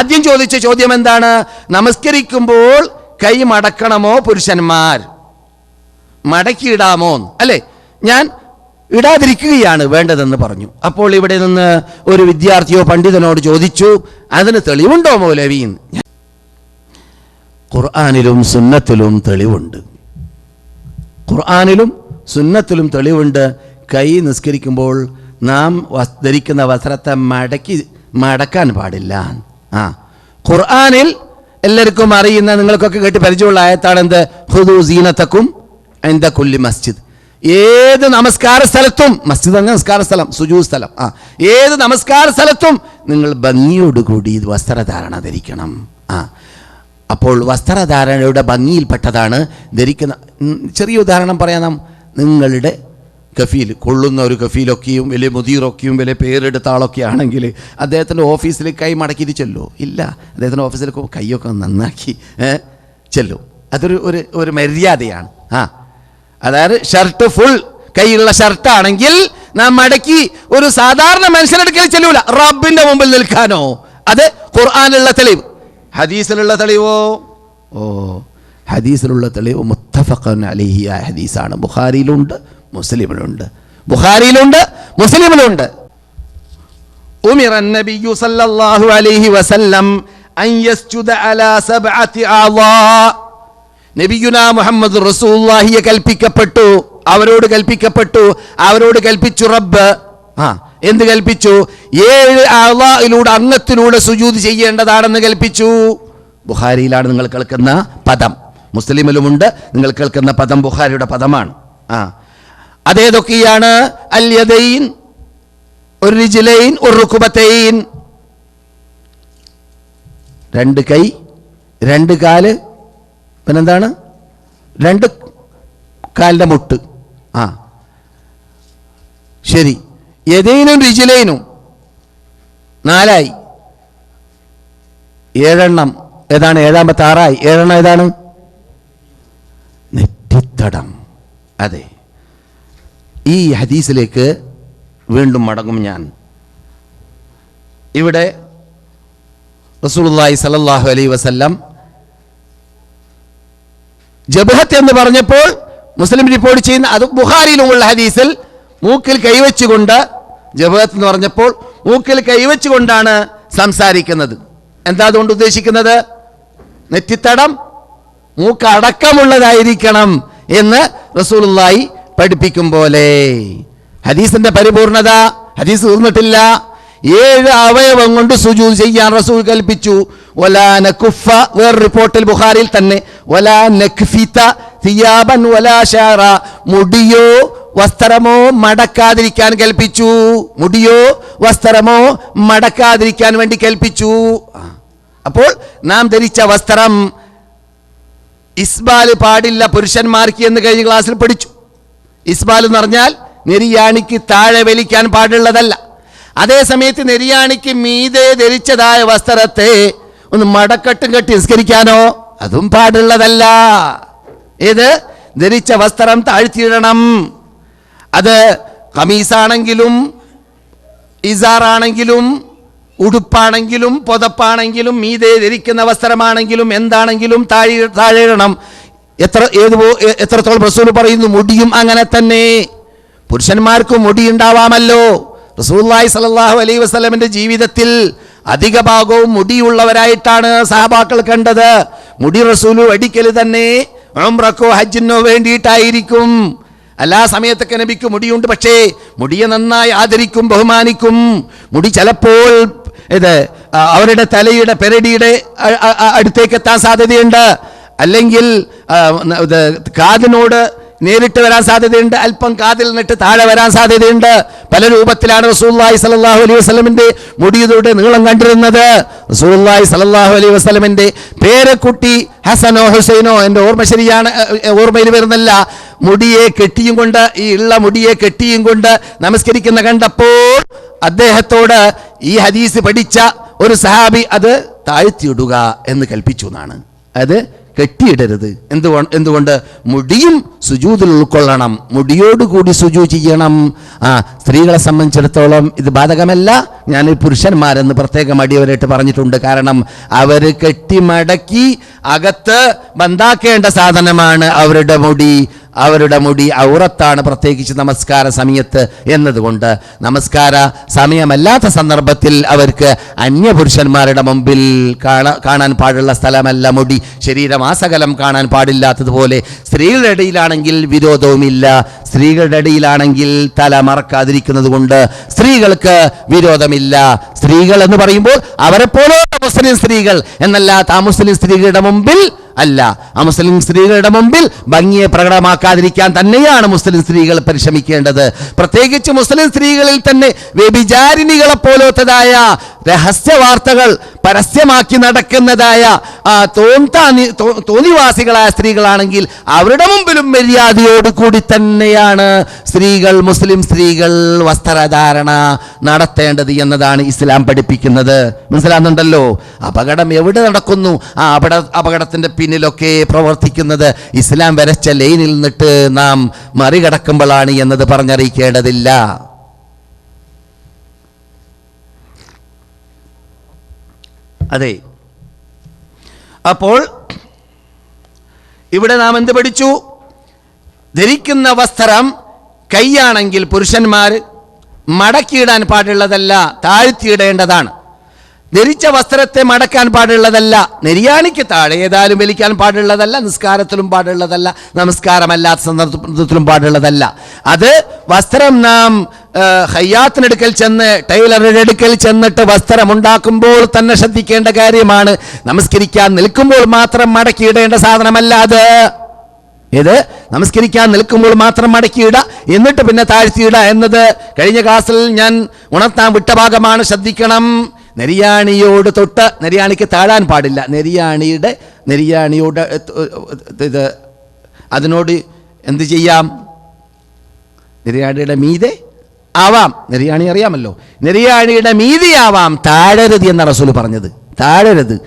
ആദ്യം ചോദിച്ച ചോദ്യം എന്താണ്? നമസ്കരിക്കുമ്പോൾ കൈ മടക്കണമോ പുരുഷന്മാർ? മടക്കിയിടാമോ അല്ലേ? ഞാൻ ഇടാതിരിക്കുകയാണ് വേണ്ടതെന്ന് പറഞ്ഞു. അപ്പോൾ ഇവിടെ നിന്ന് ഒരു വിദ്യാർത്ഥിയോ പണ്ഡിതനോട് ചോദിച്ചു അതിന് തെളിവുണ്ടോ മൗലവി? ഖുർആാനിലും സുന്നത്തിലും തെളിവുണ്ട്. ഖുർആാനിലും സുന്നത്തിലും തെളിവുണ്ട്. കൈ നിസ്കരിക്കുമ്പോൾ നാം ധരിക്കുന്ന വസ്ത്രത്തെ മടക്കി മടക്കാൻ പാടില്ല ആ. ഖുർആാനിൽ എല്ലാവർക്കും അറിയുന്ന നിങ്ങൾക്കൊക്കെ കേട്ട് പരിചയമുള്ള ആയത്താണ് എന്ത് ഹുദു സീനത്തക്കും എന്താ കുല്ലി മസ്ജിദ്. ഏത് നമസ്കാര സ്ഥലത്തും മസ്ജിദ് നമസ്കാര സ്ഥലം സുജൂ സ്ഥലം ആ. ഏത് നമസ്കാര സ്ഥലത്തും നിങ്ങൾ ഭംഗിയോടുകൂടി വസ്ത്രധാരണ ധരിക്കണം ആ. അപ്പോൾ വസ്ത്രധാരണയുടെ ഭംഗിയിൽപ്പെട്ടതാണ്. ധരിക്കുന്ന ചെറിയ ഉദാഹരണം പറയാം നിങ്ങളുടെ കഫീൽ കൊള്ളുന്ന ഒരു കഫീലൊക്കെയും വലിയ മുദീറൊക്കെയും വലിയ പേരെടുത്ത ആളൊക്കെ ആണെങ്കിൽ അദ്ദേഹത്തിന്റെ ഓഫീസിൽ കൈ മടക്കിയിട്ട് ചെല്ലോ ഇല്ല അദ്ദേഹത്തിന്റെ ഓഫീസിൽ കൈയൊക്കെ നന്നാക്കി ചെല്ലോ. അതൊരു ഒരു ഒരു മര്യാദയാണ്. ആ അതായത് ഷർട്ട് ഫുൾ കൈയുള്ള ഷർട്ടാണെങ്കിൽ നാം മടക്കി ഒരു സാധാരണ മനുഷ്യനെടുക്കൽ ചെല്ലൂല. റബ്ബിന്റെ മുമ്പിൽ നിൽക്കാനോ? അത് ഖുർആാനുള്ള തെളിവ്. ഹദീസിലുള്ള തെളിവോ? ഓ ഹദീസിലുള്ള തെളിവ് മുത്തഫഖൻ അലിഹിയ ഹദീസാണ്. ബുഖാരിയിലുണ്ട് മുസ്ലിമിലുണ്ട് ബുഖാരിയിലുണ്ട് മുസ്ലിമിലുണ്ട് സല്ലല്ലാഹു അലൈഹി വസല്ലം അൻ യസ്ജുദ അലാ മുഹമ്മദ് കൽപ്പിക്കപ്പെട്ടു അവരോട് കൽപ്പിക്കപ്പെട്ടു അവരോട് കൽപ്പിച്ചു റബ്ബ്. ആ എന്ത് കൽപ്പിച്ചു? ഏഴ് അള്ളാഹിലൂടെ അംഗത്തിലൂടെ സുജൂത് ചെയ്യേണ്ടതാണെന്ന് കൽപ്പിച്ചു. ബുഹാരിയിലാണ് നിങ്ങൾ കേൾക്കുന്ന പദം. മുസ്ലിമിലുമുണ്ട് നിങ്ങൾ കേൾക്കുന്ന പദം ബുഹാരിയുടെ പദമാണ്. ആ അതേതൊക്കെയാണ്? അല്യതയിൻ ഒരു രുചിലൈൻ ഒരു റുക്കുബത്തൈൻ രണ്ട് കൈ രണ്ട് കാൽ. പിന്നെന്താണ്? രണ്ട് കാലിന്റെ മുട്ട്. ആ. ശരി. യദൈനും രുചിലൈനും നാലായി. ഏഴെണ്ണം. ഏതാണ്? ഏഴാമത്തെ ആറായി ഏഴെണ്ണം ഏതാണ്? നെറ്റിത്തടം. അതെ. ഈ ഹദീസിലേക്ക് വീണ്ടും മടങ്ങും ഞാൻ. ഇവിടെ റസൂലുള്ളാഹി സല്ലല്ലാഹു അലൈഹി വസല്ലം ജബഹത്ത് എന്ന് പറഞ്ഞപ്പോൾ മുസ്ലിം റിപ്പോർട്ട് ചെയ്യുന്ന അത് ബുഹാരിയിലുമുള്ള ഹദീസിൽ മൂക്കിൽ കൈവച്ചുകൊണ്ട് ജബഹത്ത് എന്ന് പറഞ്ഞപ്പോൾ മൂക്കിൽ കൈവച്ചുകൊണ്ടാണ് സംസാരിക്കുന്നത്. എന്താ അതുകൊണ്ട് ഉദ്ദേശിക്കുന്നത്? നെറ്റിത്തടം മൂക്ക് അടക്കമുള്ളതായിരിക്കണം എന്ന് റസൂലുള്ളാഹി പഠിപ്പിക്കും പോലെ. ഹദീസിന്റെ പരിപൂർണത ഹദീസ് തീർന്നിട്ടില്ല. ഏഴ് അവയവം കൊണ്ട് സുജൂത് ചെയ്യാൻ റസൂൽ കൽപ്പിച്ചു. നകുഫ വേറെ റിപ്പോർട്ടിൽ ബുഖാരിയിൽ തന്നെ. നക്ഫിത തിയാബൻ ഷാറ. മുടിയോ വസ്ത്രമോ മടക്കാതിരിക്കാൻ കൽപ്പിച്ചു. മുടിയോ വസ്ത്രമോ മടക്കാതിരിക്കാൻ വേണ്ടി കൽപ്പിച്ചു. അപ്പോൾ നാം ധരിച്ച വസ്ത്രം ഇസ്ബാൽ പാടില്ല പുരുഷന്മാർക്ക് എന്ന് കഴിഞ്ഞ ക്ലാസ്സിൽ പഠിച്ചു. ഇസ്ബാൽ എന്ന് പറഞ്ഞാൽ നെരിയാണിക്ക് താഴെ വലിക്കാൻ പാടുള്ളതല്ല. അതേ സമയത്ത് നെരിയാണിക്ക് മീതെ ധരിച്ചതായ വസ്ത്രത്തെ ഒന്ന് മടക്കെട്ടും കെട്ടി നിസ്കരിക്കാനോ? അതും പാടുള്ളതല്ല. ഏത്? ധരിച്ച വസ്ത്രം താഴ്ത്തിയിടണം. അത് കമീസാണെങ്കിലും ഇസാറാണെങ്കിലും ഉടുപ്പാണെങ്കിലും പുതപ്പാണെങ്കിലും മീതെ ധരിക്കുന്ന വസ്ത്രമാണെങ്കിലും എന്താണെങ്കിലും താഴെ താഴെ ഇടണം. എത്ര ഏത് എത്രത്തോളം റസൂൽ പറയുന്നു? മുടിയും അങ്ങനെ തന്നെ. പുരുഷന്മാർക്കും മുടി ഉണ്ടാവാമല്ലോ റസൂല്ലായി സല്ലല്ലാഹു അലൈ വസല്ലമിന്റെ ജീവിതത്തിൽ അധിക ഭാഗവും മുടിയുള്ളവരായിട്ടാണ് സഹബാക്കൾ കണ്ടത്. മുടി റസൂലു അടിക്കൽ തന്നെ ഉംറക്കോ ഹജ്ജിനോ വേണ്ടിയിട്ടായിരിക്കും. എല്ലാ സമയത്തൊക്കെ നബിക്ക് മുടിയുണ്ട്. പക്ഷേ മുടിയെ നന്നായി ആദരിക്കും ബഹുമാനിക്കും. മുടി ചിലപ്പോൾ ഇത് അവരുടെ തലയുടെ പെരടിയുടെ അടുത്തേക്ക് എത്താൻ സാധ്യതയുണ്ട്. അല്ലെങ്കിൽ കാതിനോട് നേരിട്ട് വരാൻ സാധ്യതയുണ്ട് അല്പം കാതിൽ നിന്നിട്ട് താഴെ വരാൻ സാധ്യതയുണ്ട്. പല രൂപത്തിലാണ് റസൂല്ലായി സലല്ലാഹു അലൈഹി വസ്ലമിന്റെ മുടിയതോടെ നീളം കണ്ടിരുന്നത്. റസൂല്ലായി സലല്ലാഹു അലൈഹി വസ്ലമിന്റെ പേരക്കുട്ടി ഹസനോ ഹുസൈനോ എന്റെ ഓർമ്മ ശരിയാണ് ഓർമ്മയിൽ വരുന്നില്ല. മുടിയെ കെട്ടിയും കൊണ്ട് ഈ ഉള്ള മുടിയെ കെട്ടിയും കൊണ്ട് നമസ്കരിക്കുന്ന കണ്ടപ്പോൾ അദ്ദേഹത്തോട് ഈ ഹദീസ് പഠിച്ച ഒരു സഹാബി അത് താഴ്ത്തിയിടുക എന്ന് കൽപ്പിച്ചു എന്നാണ്. അത് കെട്ടിയിടരുത്. എന്തുകൊണ്ട് എന്തുകൊണ്ട്? മുടിയും സുജൂതിൽ ഉൾക്കൊള്ളണം. മുടിയോടുകൂടി സുജു ചെയ്യണം. ആ സ്ത്രീകളെ സംബന്ധിച്ചിടത്തോളം ഇത് ബാധകമല്ല. ഞാൻ പുരുഷന്മാരെന്ന് പ്രത്യേകം അടിയവരായിട്ട് പറഞ്ഞിട്ടുണ്ട്. കാരണം അവർ കെട്ടി മടക്കി അകത്ത് ബന്ധാക്കേണ്ട സാധനമാണ് അവരുടെ മുടി. അവരുടെ മുടി ഔറത്താണ് പ്രത്യേകിച്ച് നമസ്കാര സമയത്ത് എന്നതുകൊണ്ട്. നമസ്കാര സമയമല്ലാത്ത സന്ദർഭത്തിൽ അവർക്ക് അന്യപുരുഷന്മാരുടെ മുമ്പിൽ കാണാ കാണാൻ പാടുള്ള സ്ഥലമല്ല മുടി. ശരീരമാസകലം കാണാൻ പാടില്ലാത്തതുപോലെ സ്ത്രീകളുടെ ഇടയിലാണെങ്കിൽ വിരോധവുമില്ല. സ്ത്രീകളുടെ ഇടയിലാണെങ്കിൽ തല മറക്കാതിരിക്കുന്നത് കൊണ്ട് സ്ത്രീകൾക്ക് വിരോധമില്ല. സ്ത്രീകൾ എന്ന് പറയുമ്പോൾ അവരെ പോലെ മുസ്ലിം സ്ത്രീകൾ. എന്നല്ലാത്ത ആ മുസ്ലിം സ്ത്രീകളുടെ മുമ്പിൽ അല്ല ആ മുസ്ലിം സ്ത്രീകളുടെ മുമ്പിൽ ഭംഗിയെ പ്രകടമാക്കാതിരിക്കാൻ തന്നെയാണ് മുസ്ലിം സ്ത്രീകൾ പരിശ്രമിക്കേണ്ടത്. പ്രത്യേകിച്ച് മുസ്ലിം സ്ത്രീകളിൽ തന്നെ വ്യഭിചാരിണികളെ പോലത്തതായ രഹസ്യ വാർത്തകൾ പരസ്യമാക്കി നടക്കുന്നതായ തോന്താനി തോന്നിവാസികളായ സ്ത്രീകളാണെങ്കിൽ അവരുടെ മുമ്പിലും മര്യാദയോട് കൂടി തന്നെയാണ് സ്ത്രീകൾ മുസ്ലിം സ്ത്രീകൾ വസ്ത്രധാരണ നടത്തേണ്ടത് എന്നതാണ് ഇസ്ലാം പഠിപ്പിക്കുന്നത്. മനസ്സിലാകുന്നുണ്ടല്ലോ അപകടം എവിടെ നടക്കുന്നു? ആ അപകട അപകടത്തിന്റെ പിന്നിലൊക്കെ പ്രവർത്തിക്കുന്നത് ഇസ്ലാം വരച്ച ലൈനിൽ നിന്നിട്ട് നാം മറികടക്കുമ്പോഴാണ് എന്നത് പറഞ്ഞറിയിക്കേണ്ടതില്ല. അതെ. അപ്പോൾ ഇവിടെ നാം എന്ത് പഠിച്ചു? ധരിക്കുന്ന വസ്ത്രം കൈയാണെങ്കിൽ പുരുഷന്മാർ മടക്കിയിടാൻ പാടുള്ളതല്ല താഴ്ത്തിയിടേണ്ടതാണ്. ധരിച്ച വസ്ത്രത്തെ മടക്കാൻ പാടുള്ളതല്ല നെരിയാണിക്ക് താഴെ ഏതായാലും വലിക്കാൻ പാടുള്ളതല്ല നിസ്കാരത്തിലും പാടുള്ളതല്ല നമസ്കാരമല്ലാത്ത സന്ദർഭത്തിലും പാടുള്ളതല്ല. അത് വസ്ത്രം നാം ഹയ്യാത്തിനടുക്കൽ ചെന്ന് ടൈലറുടെ അടുക്കൽ ചെന്നിട്ട് വസ്ത്രം ഉണ്ടാക്കുമ്പോൾ തന്നെ ശ്രദ്ധിക്കേണ്ട കാര്യമാണ്. നമസ്കരിക്കാൻ നിൽക്കുമ്പോൾ മാത്രം മടക്കിയിടേണ്ട സാധനമല്ല അത്. ഇത് നമസ്കരിക്കാൻ നിൽക്കുമ്പോൾ മാത്രം മടക്കിയിട എന്നിട്ട് പിന്നെ താഴ്ത്തിയിട എന്നത് കഴിഞ്ഞ ക്ലാസ്സിൽ ഞാൻ ഉണർത്താൻ വിട്ട ഭാഗമാണ്. ശ്രദ്ധിക്കണം. നെരിയാണിയോട് തൊട്ട് നെരിയാണിക്ക് താഴാൻ പാടില്ല. നെരിയാണിയുടെ നെരിയാണിയോട് ഇത് അതിനോട് എന്ത് ചെയ്യാം? നെരിയാണിയുടെ മീതെ ആവാം. നെരിയാണി അറിയാമല്ലോ. നെരിയാണിയുടെ മീതിയാവാം താഴരുത് എന്ന റസൂൽ പറഞ്ഞത്. താഴരുത്.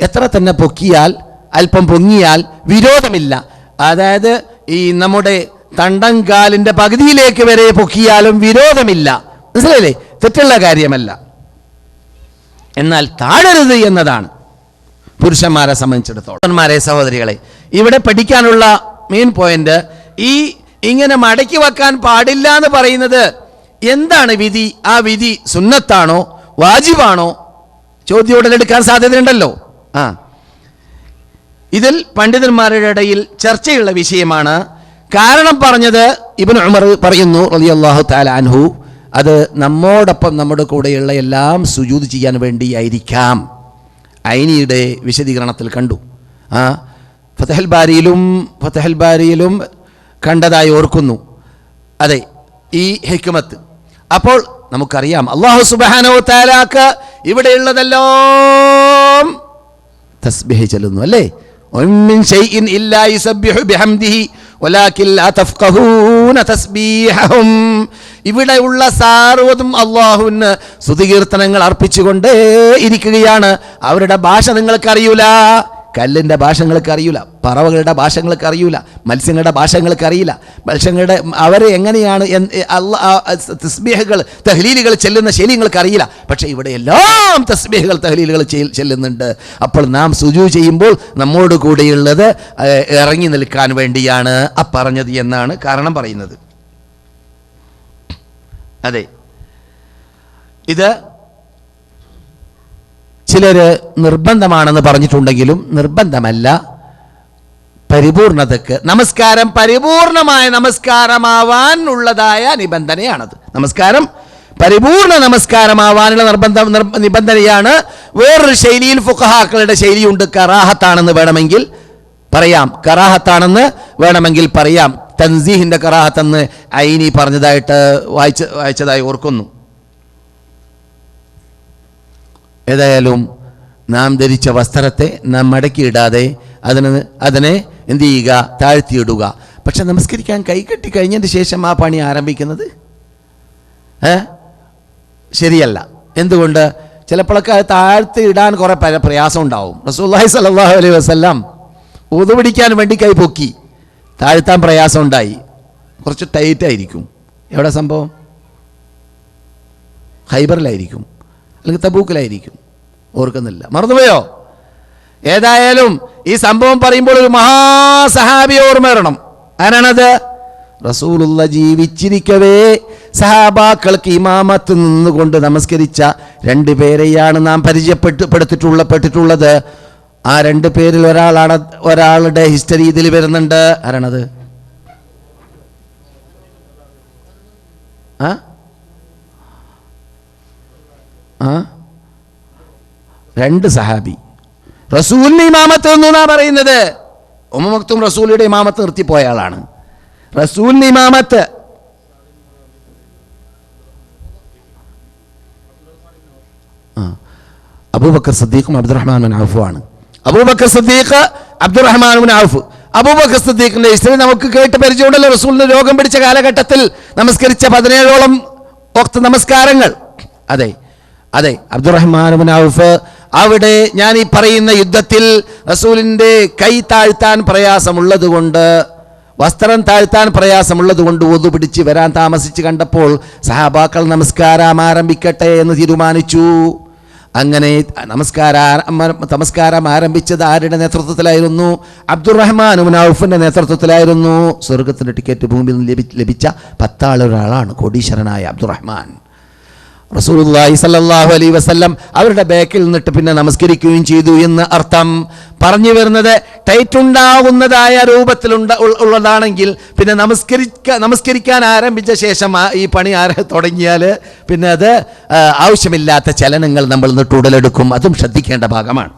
എത്ര തന്നെ പൊക്കിയാൽ അല്പം പൊങ്ങിയാൽ വിരോധമില്ല. അതായത് ഈ നമ്മുടെ തണ്ടൻകാലിന്റെ പകുതിയിലേക്ക് വരെ പൊക്കിയാലും വിരോധമില്ല. മനസ്സിലായില്ലേ? തെറ്റുള്ള കാര്യമല്ല. എന്നാൽ താഴരുത് എന്നതാണ് പുരുഷന്മാരെ സംബന്ധിച്ചിടത്തോളം. പുരുഷന്മാരെ സഹോദരികളെ ഇവിടെ പഠിക്കാനുള്ള മെയിൻ പോയിന്റ് ഈ ഇങ്ങനെ മടക്കി വെക്കാൻ പാടില്ല എന്ന് പറയുന്നത് എന്താണ് വിധി? ആ വിധി സുന്നത്താണോ? വാജിബാണോ? ചോദ്യം ഉടലെടുക്കാൻ സാധ്യതയുണ്ടല്ലോ. ആ. ഇതിൽ പണ്ഡിതന്മാരുടെ ഇടയിൽ ചർച്ചയുള്ള വിഷയമാണ്. കാരണം പറഞ്ഞത് ഇബൻ ഉമർ പറയുന്നു റളിയല്ലാഹു താലാൻഹു അത് നമ്മോടൊപ്പം നമ്മുടെ കൂടെയുള്ള എല്ലാം സുജൂത് ചെയ്യാൻ വേണ്ടിയായിരിക്കാം ഐനിയുടെ വിശദീകരണത്തിൽ കണ്ടു. ആ ഫതഹൽ ബാരിയിലും ഫതഹൽ ബാരിയിലും കണ്ടതായി ഓർക്കുന്നു. അതെ ഈ ഹിക്മത്ത്. അപ്പോൾ നമുക്കറിയാം അള്ളാഹു സുബാനോ താലാക്ക് ഇവിടെയുള്ളതെല്ലാം തസ്ബിഹ് ചെല്ലുന്നു അല്ലേ? ഒമിൻ شيء ഇല്ലാ يسبح بحمده ولكن ലാ تسبيحهم തസ്ബീഹഹും ഇവിടെയുള്ള സാർവതും അള്ളാഹുവിന് സ്തുതികീർത്തനങ്ങൾ അർപ്പിച്ചുകൊണ്ടേ ഇരിക്കുകയാണ്. അവരുടെ ഭാഷ നിങ്ങൾക്ക് അറിയൂല കല്ലിന്റെ ഭാഷങ്ങൾക്ക് അറിയില്ല അറിയൂല പറവകളുടെ ഭാഷങ്ങൾക്ക് അറിയില്ല അറിയൂല മത്സ്യങ്ങളുടെ ഭാഷങ്ങൾക്ക് അറിയില്ല. മത്സ്യങ്ങളുടെ അവരെ എങ്ങനെയാണ് തസ്ബീഹകൾ തഹ്ലീലുകൾ ചെല്ലുന്ന ശൈലികൾക്ക് അറിയില്ല. പക്ഷേ ഇവിടെ എല്ലാം തസ്ബീഹുകൾ തഹ്ലീലുകൾ ചെല്ലുന്നുണ്ട്. അപ്പോൾ നാം സുജു ചെയ്യുമ്പോൾ നമ്മോട് കൂടെയുള്ളത് ഇറങ്ങി നിൽക്കാൻ വേണ്ടിയാണ് ആ പറഞ്ഞത് എന്നാണ് കാരണം പറയുന്നത്. അതെ. ഇത് ചിലര് നിർബന്ധമാണെന്ന് പറഞ്ഞിട്ടുണ്ടെങ്കിലും നിർബന്ധമല്ല. പരിപൂർണതക്ക് നമസ്കാരം പരിപൂർണമായ നമസ്കാരമാവാൻ ഉള്ളതായ നിബന്ധനയാണത്. നമസ്കാരം പരിപൂർണ നമസ്കാരമാവാനുള്ള നിർബന്ധ നിർബ- നിബന്ധനയാണ്. വേറൊരു ശൈലിയിൽ ഫുഖഹാക്കളുടെ ശൈലിയുണ്ട്. കറാഹത്താണെന്ന് വേണമെങ്കിൽ പറയാം. കറാഹത്താണെന്ന് വേണമെങ്കിൽ പറയാം. തൻസീഹിന്റെ കറാഹത്തെന്ന് ഐനി പറഞ്ഞതായിട്ട് വായിച്ച വായിച്ചതായി ഓർക്കുന്നു. ഏതായാലും നാം ധരിച്ച വസ്ത്രത്തെ നാം മടക്കിയിടാതെ അതിന് അതിനെ എന്ത് ചെയ്യുക? താഴ്ത്തിയിടുക. പക്ഷെ നമസ്കരിക്കാൻ കൈകെട്ടി കഴിഞ്ഞതിന് ശേഷം ആ പണി ആരംഭിക്കുന്നത്? ശരിയല്ല. എന്തുകൊണ്ട്? ചിലപ്പോഴൊക്കെ അത് താഴ്ത്തി ഇടാൻ കുറെ പര- പ്രയാസം ഉണ്ടാവും. റസൂല്ലാഹി സല്ലല്ലാഹു അലൈഹി വസല്ലം ഊതു പിടിക്കാൻ വേണ്ടി കൈ പൊക്കി താഴ്ത്താൻ പ്രയാസം ഉണ്ടായി. കുറച്ച് ടൈറ്റായിരിക്കും എവിടെ സംഭവം? ഹൈബറിലായിരിക്കും അല്ലെങ്കിൽ തബൂക്കിലായിരിക്കും. ഓർക്കുന്നില്ല. മറന്നുപോയോ? ഏതായാലും ഈ സംഭവം പറയുമ്പോൾ ഒരു മഹാസഹാബി ഓർമ്മ വരണം ആരാണത്? റസൂലുള്ള ജീവിച്ചിരിക്കവേ. സഹാബാക്കൾക്ക് ഇമാമത്ത് നിന്നുകൊണ്ട് നമസ്കരിച്ച രണ്ട് പേരെയാണ് നാം പരിചയപ്പെട്ടപ്പെടുത്തിട്ടുള്ള പെട്ടിട്ടുള്ളത്. ആ രണ്ട് പേരിൽ ഒരാളാണ് ഒരാളുടെ ഹിസ്റ്ററി ഇതിൽ വരുന്നുണ്ട്. ആരാണത്? ആ? ആ? രണ്ട് സഹാബി. റസൂലിന് ഇമാമത്ത് എന്നു പറയുന്നത്? ഉമ്മമക്തും റസൂലിയുടെ ഇമാമത്ത് നിർത്തിപ്പോയ ആളാണ്. റസൂലിന് ഇമാമത്ത്. അബൂബക്കർ സദ്ദീഖും അബ്ദുറഹ്മാൻ ആണ് അബൂബക്കർ സദ്ദീഖ് അബ്ദുറഹ്മാൻ ഔഫ് അബൂബക്കർ സദ്ദീഖിന്റെ ഹിസ്റ്ററി നമുക്ക് കേട്ട് പരിചയമുണ്ടല്ലോ. റസൂലിന്റെ രോഗം പിടിച്ച കാലഘട്ടത്തിൽ നമസ്കരിച്ച പതിനേഴോളം ഒക്ത നമസ്കാരങ്ങൾ. അതെ. അതെ അബ്ദുറഹ്മാൻ ഔഫ് അവിടെ ഞാൻ ഈ പറയുന്ന യുദ്ധത്തിൽ റസൂലിന്റെ കൈ താഴ്ത്താൻ പ്രയാസമുള്ളത് കൊണ്ട് വസ്ത്രം താഴ്ത്താൻ പ്രയാസമുള്ളത് കൊണ്ട് ഒതു പിടിച്ച് വരാൻ താമസിച്ച് കണ്ടപ്പോൾ സഹാബാക്കൾ നമസ്കാരം ആരംഭിക്കട്ടെ എന്ന് തീരുമാനിച്ചു. അങ്ങനെ നമസ്കാര നമസ്കാരം ആരംഭിച്ചത് ആരുടെ നേതൃത്വത്തിലായിരുന്നു? അബ്ദുറഹ്മാൻ ഔഫിന്റെ നേതൃത്വത്തിലായിരുന്നു. സ്വർഗത്തിന്റെ ടിക്കറ്റ് ഭൂമിയിൽ നിന്ന് ലഭി- ലഭിച്ച പത്താളൊരാളാണ് കോടീശ്വരനായ അബ്ദുറഹ്മാൻ. റസൂലുള്ളാഹി സല്ലല്ലാഹു അലൈഹി വസല്ലം അവരുടെ ബാക്കിൽ നിന്നിട്ട് പിന്നെ നമസ്കരിക്കുകയും ചെയ്തു എന്ന് അർത്ഥം. പറഞ്ഞു വരുന്നത് ടൈറ്റ് ഉണ്ടാകുന്നതായ രൂപത്തിലുണ്ട ഉള്ളതാണെങ്കിൽ പിന്നെ നമസ്കരിക്ക നമസ്കരിക്കാൻ ആരംഭിച്ച ശേഷം ഈ പണി ആര തുടങ്ങിയാൽ പിന്നെ അത് ആവശ്യമില്ലാത്ത ചലനങ്ങൾ നമ്മൾ നിട്ടുടലെടുക്കും അതും ശ്രദ്ധിക്കേണ്ട ഭാഗമാണ്.